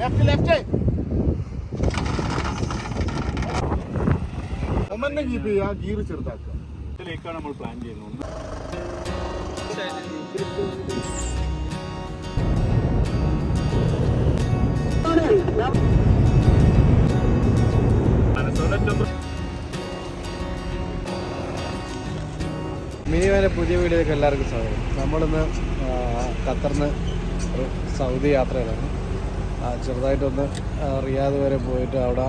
Left left ഒന്നെ keep ചെയ്യുക gear ചെറുതാക്കുക. ഇതിലേക്കാണ് നമ്മൾ പ്ലാൻ ചെയ്യുന്നത്. ഒന്ന് മിനി വാന്റെ പുതിയ വീഡിയോയിലേക്ക് എല്ലാവർക്കും സ്വാഗതം. നമ്മളിന്ന് ഖത്തറിന് സൗദി യാത്രയിലാണ്. ചെറുതായിട്ടൊന്ന് റിയാദ് വരെ പോയിട്ട് അവിടെ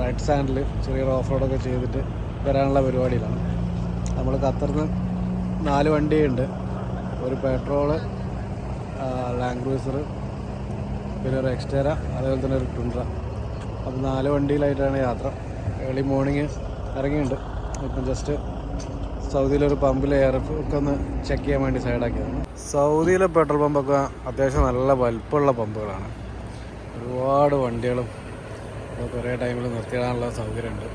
റൈറ്റ് സാൻഡിൽ ചെറിയൊരു ഓഫ് റോഡൊക്കെ ചെയ്തിട്ട് വരാനുള്ള പരിപാടിയിലാണ്. നമ്മൾ ഖത്തറിന് നാല് വണ്ടിയുണ്ട്. ഒരു പെട്രോൾ ലാൻഡ് ക്രൂസർ പിന്നെ ഒരു എക്സ്റ്റേര അതേപോലെ തന്നെ ഒരു ടുണ്ട്ര. അപ്പോൾ നാല് വണ്ടിയിലായിട്ടാണ് യാത്ര. ഏർലി മോർണിംഗ് ഇറങ്ങിയിട്ടുണ്ട്. ഇപ്പം ജസ്റ്റ് സൗദിയിലൊരു പമ്പിൽ ഒക്കെ ഒന്ന് ചെക്ക് ചെയ്യാൻ വേണ്ടി സൈഡാക്കിയതാണ് സൗദിയിലെ പെട്രോൾ പമ്പൊക്കെ അത്യാവശ്യം നല്ല വലിപ്പമുള്ള പമ്പുകളാണ്. ഒരുപാട് വണ്ടികളും കുറേ ടൈമിൽ നിർത്തിയിടാനുള്ള സൗകര്യമുണ്ട്.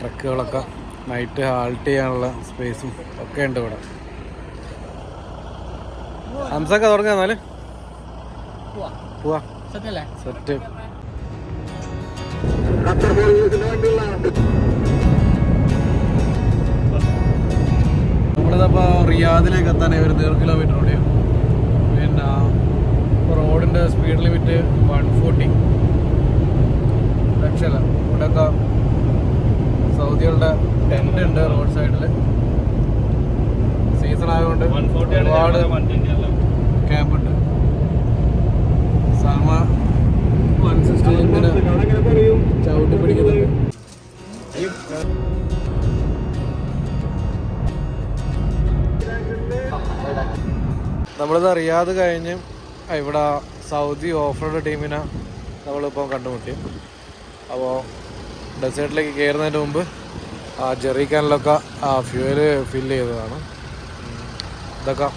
ട്രക്കുകളൊക്കെ നൈറ്റ് ഹാൾട്ട് ചെയ്യാനുള്ള സ്പേസും ഒക്കെ ഉണ്ട് ഇവിടെ. ഹംസൊക്കെ തുടങ്ങുക എന്നാൽ പോവാ. സെറ്റ്. നമ്മളിതപ്പോ റിയാദിലേക്ക് എത്താൻ ഒരു ദീർഘ കിലോമീറ്റർ പിന്നെ റോഡിന്റെ സ്പീഡ് ലിമിറ്റ് വൺ ഫോർട്ടി രക്ഷയില്ല ഇവിടെയൊക്കെ സൗദികളുടെ ടെന്റ് ഉണ്ട് റോഡ് സൈഡിൽ സീസൺ ആയതുകൊണ്ട് ഒരുപാട് ക്യാമ്പ് ഉണ്ട്. സാമ വൺ സിക്സ്റ്റി ഇങ്ങനെ ചവിട്ടി പിടിക്കുന്നുണ്ട്. നമ്മളിത് അറിയാതെ കഴിഞ്ഞ് ഇവിടെ സൗദി ഓഫ് റോഡ് ടീമിനെ നമ്മളിപ്പോൾ കണ്ടുമുട്ടി. അപ്പോൾ ഡെസേർട്ടിലേക്ക് കയറുന്നതിന് മുമ്പ് ആ ജെറി ക്യാനിലൊക്കെ ആ ഫ്യൂവൽ ഫില്ല് ചെയ്തതാണ്. ഇതൊക്കെ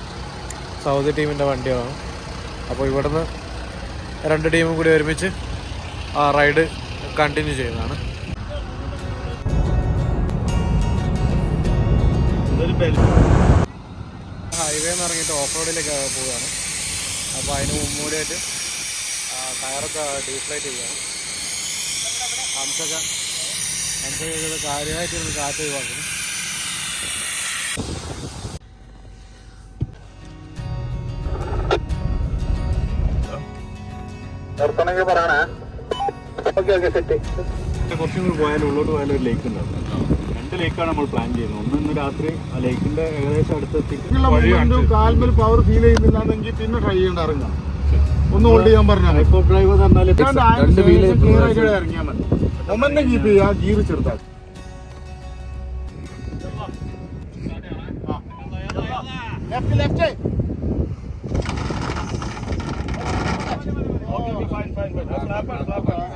സൗദി ടീമിന്റെ വണ്ടിയാണ് അപ്പോൾ ഇവിടുന്ന് രണ്ട് ടീമും കൂടി ഒരുമിച്ച് ആ റൈഡ് കണ്ടിന്യൂ ചെയ്യുന്നതാണ്. ഹൈവേ എന്ന് ഇറങ്ങിയിട്ട് ഓഫ് റോഡിലേക്ക് പോവുകയാണ്. അപ്പോൾ അതിന് മുമ്പൂടിയായിട്ട് ടയറൊക്കെ ഡീഫ്ലൈറ്റ് ചെയ്യുകയാണ് ഹംസൊക്കെ കാര്യമായിട്ട് കാര്യമായിട്ടൊരു കാറ്റ് ഒഴിവാക്കുന്നു നിർത്തണമെങ്കിൽ പറയണേ. ഓക്കെ ഓക്കെ സെറ്റ് കുറച്ചും കൂടി പോയാലും ഉള്ളോട്ട് പോയാലും ഒരു ലേക്ക് ഉണ്ടാവും. ലേക്കാണ് നമ്മൾ പ്ലാൻ ചെയ്യുന്നത്. ഒന്ന് ഇന്ന് രാത്രി ആ ലേക്കിന്റെ ഏകദേശം അടുത്തെത്തി കാൽമൽ പവർ ഫീൽ ചെയ്യുന്നില്ലാന്നെങ്കിൽ പിന്നെ ട്രൈ ചെയ്യേണ്ട ഇറങ്ങാം ഒന്ന് ഹോൾഡ് ചെയ്യാൻ പറഞ്ഞാൽ ഇപ്പോൾ ഡ്രൈവർ ഇറങ്ങിയാൽ മതി. ഒമ്മന്നെ കീപ്പ് ചെയ്യുക ലെഫ്റ്റ് ലെഫ്റ്റ്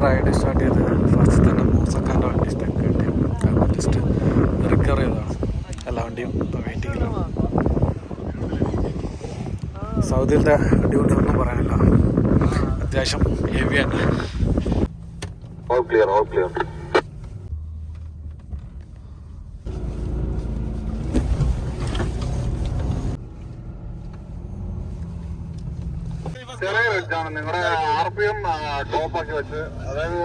റൈഡ് സ്റ്റാർട്ട് ചെയ്ത് ഫസ്റ്റ് തന്നെ. മൂസക്കാന്റെ വണ്ടി സ്റ്റക്ക് ജസ്റ്റ് റിക്കവർ ചെയ്തതാണ് എല്ലാ വണ്ടിയും ഇപ്പോൾ വെയിറ്റിങ്ങിലാണ് സൗദിയിലത്തെ അടിപൊളി ഒന്നും പറയാനില്ല. അത്യാവശ്യം ഹെവിയാണ് ഓൾ ക്ലിയർ ഓൾ ക്ലിയർ ചെറിയ വെച്ചാണ് നിങ്ങളുടെ ആർ പി എം ടോപ്പാക്കി വെച്ച്. അതായത്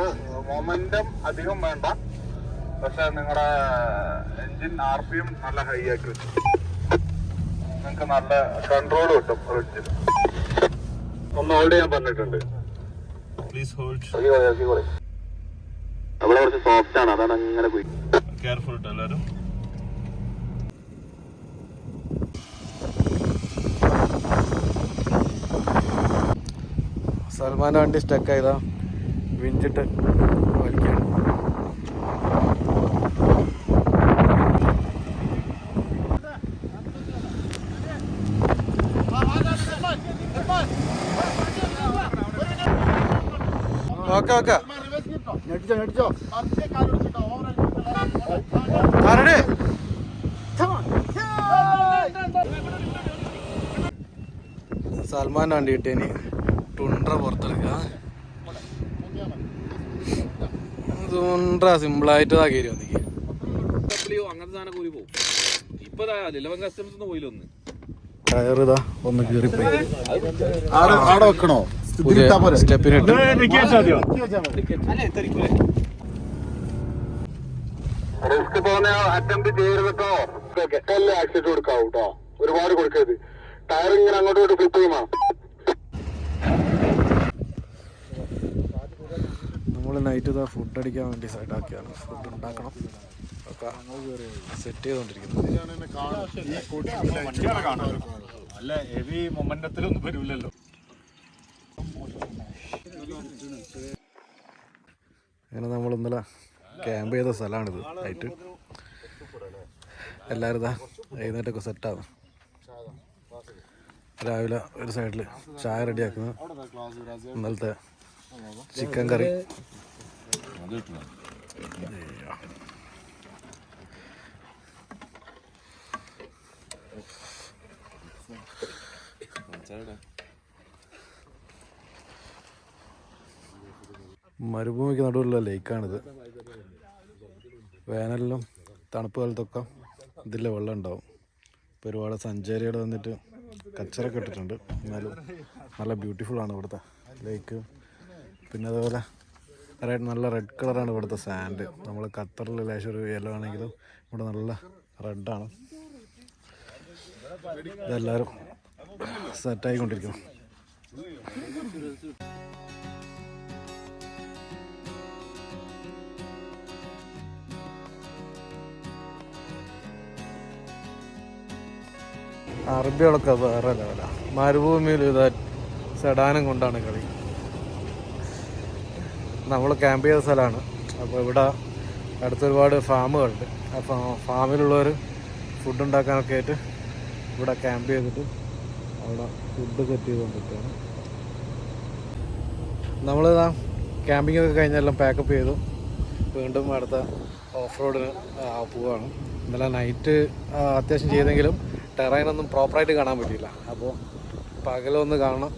മൊമെന്റം അധികം വേണ്ട. പക്ഷെ നിങ്ങളുടെ എഞ്ചിൻ ആർ പി എം നല്ല ഹൈ ആക്കി വെച്ചു. നിങ്ങൾക്ക് നല്ല കൺട്രോൾ കിട്ടും ഫ്രിഡ്ജിൽ ഒന്ന് ഹോൾഡ് ചെയ്യാൻ പറഞ്ഞിട്ടുണ്ട്. പ്ലീസ് ഹോൾഡ് നമ്മളെ കുറച്ച് സോഫ്റ്റ് ആണ് അതാണ് അങ്ങനെ പോയി. കെയർഫുൾ കേട്ടോ എല്ലാവരും സൽമാന്റെ വണ്ടി സ്റ്റക്കായതാ വിഞ്ചിട്ട്. Okay okay. ഞെട്ടിച്ചോ സൽമാൻ വണ്ടി കിട്ടിയനി ടുണ്ട്ര പുറത്തെടുക്കുക ടുണ്ട്ര സിമ്പിളായിട്ട് ഇതാക്കി വന്നിക്ക്. അങ്ങനത്തെ സാധനം കൂടി പോകും ഇപ്പൊ കസ്റ്റംസ് ടയർ ഇതാ ഒന്ന് കയറിപ്പോയി ആടെ വെക്കണോ? പുതിയ സ്റ്റെപ്പിനിട്ട് റിസ്ക് തോന്നിയ അറ്റംപ്റ്റ് ചെയ്യരുതോ കെട്ടല്ലേ ആക്സിഡന്റ് കൊടുക്കാവൂ കേട്ടോ ഒരുപാട് കൊടുക്കരുത്. ടയർ ഇങ്ങനെ അങ്ങോട്ടും ഇങ്ങോട്ട് ഫ്ലിപ്പ് ചെയ്യുമോ. നമ്മൾ നൈറ്റ് ഇതാ ഫുഡ് അടിക്കാൻ വേണ്ടി സൈഡാക്കിയാണ് ഫുഡ് ഉണ്ടാക്കണം. ഒക്കെ സെറ്റ് ചെയ്തുകൊണ്ടിരിക്കുന്നു അല്ല ഹെവി മൊമെന്റത്തിലൊന്നും വരൂലല്ലോ അങ്ങനെ നമ്മൾ ഇന്നലെ ക്യാമ്പ് ചെയ്ത സ്ഥലമാണിത് നൈറ്റ് എല്ലാവരും ഇതാ എഴുന്നേറ്റൊക്കെ സെറ്റാണ് രാവിലെ ഒരു സൈഡിൽ ചായ റെഡിയാക്കുന്നു ഇന്നലത്തെ ചിക്കൻ കറി മരുഭൂമിക്ക് നടുവിലുള്ള ലേക്കാണിത്. വേനലിലും തണുപ്പ് കാലത്തൊക്കെ ഇതിലെ വെള്ളം ഉണ്ടാവും. ഇപ്പോൾ ഒരുപാട് സഞ്ചാരികൾ വന്നിട്ട് കച്ചറൊക്കെ ഇട്ടിട്ടുണ്ട്. എന്നാലും നല്ല ബ്യൂട്ടിഫുൾ ആണ് ഇവിടുത്തെ ലേക്ക് പിന്നെ അതുപോലെ റെഡ് നല്ല റെഡ് കളറാണ് ഇവിടുത്തെ സാൻഡ് നമ്മൾ ഖത്തറിൽ ലേശം ഒരു യെല്ലോ ആണെങ്കിലും ഇവിടെ നല്ല റെഡാണ് ഇതെല്ലാവരും സെറ്റായിക്കൊണ്ടിരിക്കുന്നു അറബികളൊക്കെ വേറെ ലെവലാണ് മരുഭൂമിയിൽ ഇതാ സെഡാനം കൊണ്ടാണ് കളി. നമ്മൾ ക്യാമ്പ് ചെയ്ത സ്ഥലമാണ്. അപ്പോൾ ഇവിടെ അടുത്തൊരുപാട് ഫാമുകളുണ്ട്. അപ്പോൾ ഫാമിലുള്ളവർ ഫുഡ് ഉണ്ടാക്കാനൊക്കെ ആയിട്ട് ഇവിടെ ക്യാമ്പ് ചെയ്തിട്ട് അവിടെ ഫുഡ് സെറ്റ് ചെയ്തുകൊണ്ടിരിക്കുകയാണ് നമ്മൾ ക്യാമ്പിംഗ് ഒക്കെ കഴിഞ്ഞെല്ലാം പാക്കപ്പ് ചെയ്തു. വീണ്ടും അടുത്ത ഓഫ് റോഡിന് പോവുകയാണ് ഇന്നലെ നൈറ്റ് അത്യാവശ്യം ചെയ്തെങ്കിലും ടെറൈനൊന്നും പ്രോപ്പറായിട്ട് കാണാൻ പറ്റിയില്ല. അപ്പോൾ പകലൊന്ന് കാണണം.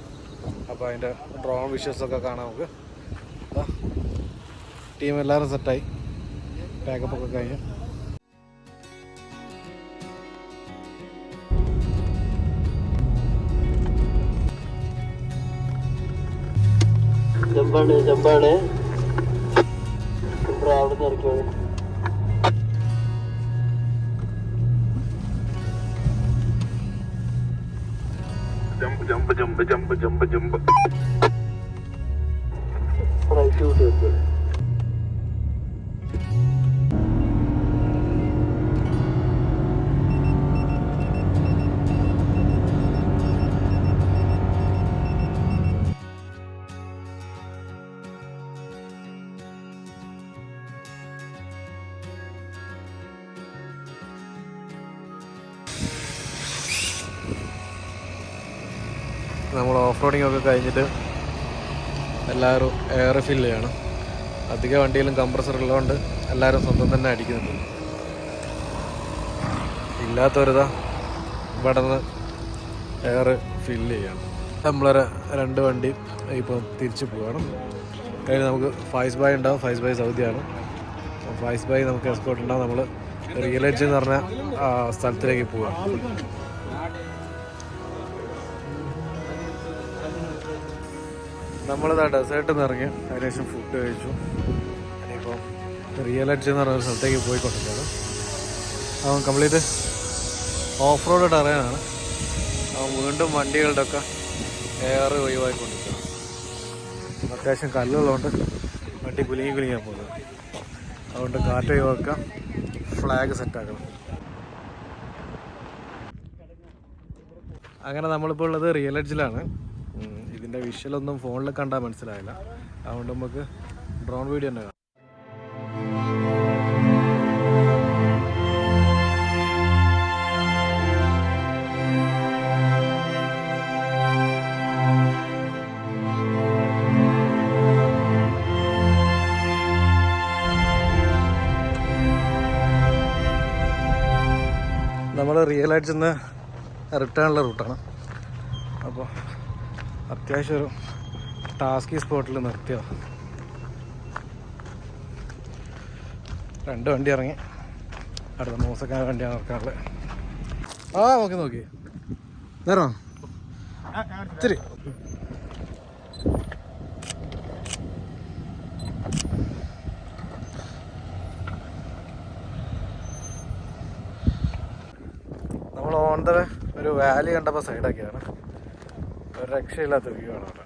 അപ്പോൾ അതിന്റെ ഡ്രോൺ വിഷ്വൽസൊക്കെ കാണാം നമുക്ക്. ടീം എല്ലാവരും സെറ്റായി. പാക്കപ്പ് ഒക്കെ കഴിഞ്ഞു. ജമ്പാണ് ജമ്പാണ് ഇവിടെ അവിടെ നിന്ന് ഇറക്കിയത്. jumba jumba jumba jumba. നമ്മൾ ഓഫ് റോഡിംഗ് ഒക്കെ കഴിഞ്ഞിട്ട് എല്ലാവരും എയർ ഫില്ല് ചെയ്യണം. അധിക വണ്ടിയിലും കംപ്രസർ ഉള്ളതുകൊണ്ട് എല്ലാവരും സ്വന്തം തന്നെ അടിക്കുന്നുണ്ട്. ഇല്ലാത്തവരിതാ ഇവിടെ നിന്ന് എയർ ഫില്ല് ചെയ്യണം. നമ്മളൊരു രണ്ട് വണ്ടി ഇപ്പം തിരിച്ചു പോവാണ് കഴിഞ്ഞ് നമുക്ക് ഫൈസ് ബായ് ഉണ്ടാവും. ഫൈസ് ബായ് സൗദിയാണ്. ഫൈസ് ബായ് നമുക്ക് എക്സ്പോർട്ട് ഉണ്ടാവും. നമ്മൾ റിയൽ എഡ്ജ് എന്ന് പറഞ്ഞ സ്ഥലത്തിലേക്ക് പോവാം. നമ്മളിതാ ഡെസേർട്ടിൽ നിന്ന് ഇറങ്ങി അതിനുശേഷം ഫുഡ് കഴിച്ചു. ഇനിയിപ്പോൾ റിയൽ അഡ്ജ് എന്ന് പറഞ്ഞ സ്ഥലത്തേക്ക് പോയിക്കൊണ്ടിരിക്കുകയാണ്. അവൻ കംപ്ലീറ്റ് ഓഫ് റോഡ് ടെറയാണ് അവൻ വീണ്ടും വണ്ടികളുടെ ഒക്കെ ഏറെ ഒഴിവായിക്കൊണ്ടിരിക്കുകയാണ് അത്യാവശ്യം കല്ലുള്ളതുകൊണ്ട് വണ്ടി കുലുങ്ങി കുലുങ്ങിയാൽ പോകുന്നത്. അതുകൊണ്ട് കാറ്റ് ഒഴിവാക്കാം ഫ്ലാഗ് സെറ്റാക്കണം അങ്ങനെ നമ്മളിപ്പോൾ ഉള്ളത് റിയൽ എഡ്ജിലാണ് ഉം, ഇതിന്റെ വിഷ്വലൊന്നും ഫോണിൽ കണ്ടാൽ മനസ്സിലായില്ല. അതുകൊണ്ട് നമുക്ക് ഡ്രോൺ വീഡിയോ തന്നെ നമ്മൾ റിയൽ ആയിട്ട് ചെന്ന് റിട്ടേണുള്ള റൂട്ടാണ് അപ്പോൾ അത്യാവശ്യം ഒരു ടാസ്കി സ്പോട്ടിൽ നിർത്തിയോ രണ്ട് വണ്ടി ഇറങ്ങി. അടുത്ത മൂസക്കാൻ വണ്ടിയാണ് ഇറക്കാറുള്ളത്. ആ നോക്കി നോക്കി. നേരോ ഇത്തിരി. നമ്മൾ ഓൺ ഒരു വാലി കണ്ടപ്പോൾ സൈഡാക്കിയാണ് രക്ഷയില്ലാത്ത വ്യൂ ആണ് അവിടെ.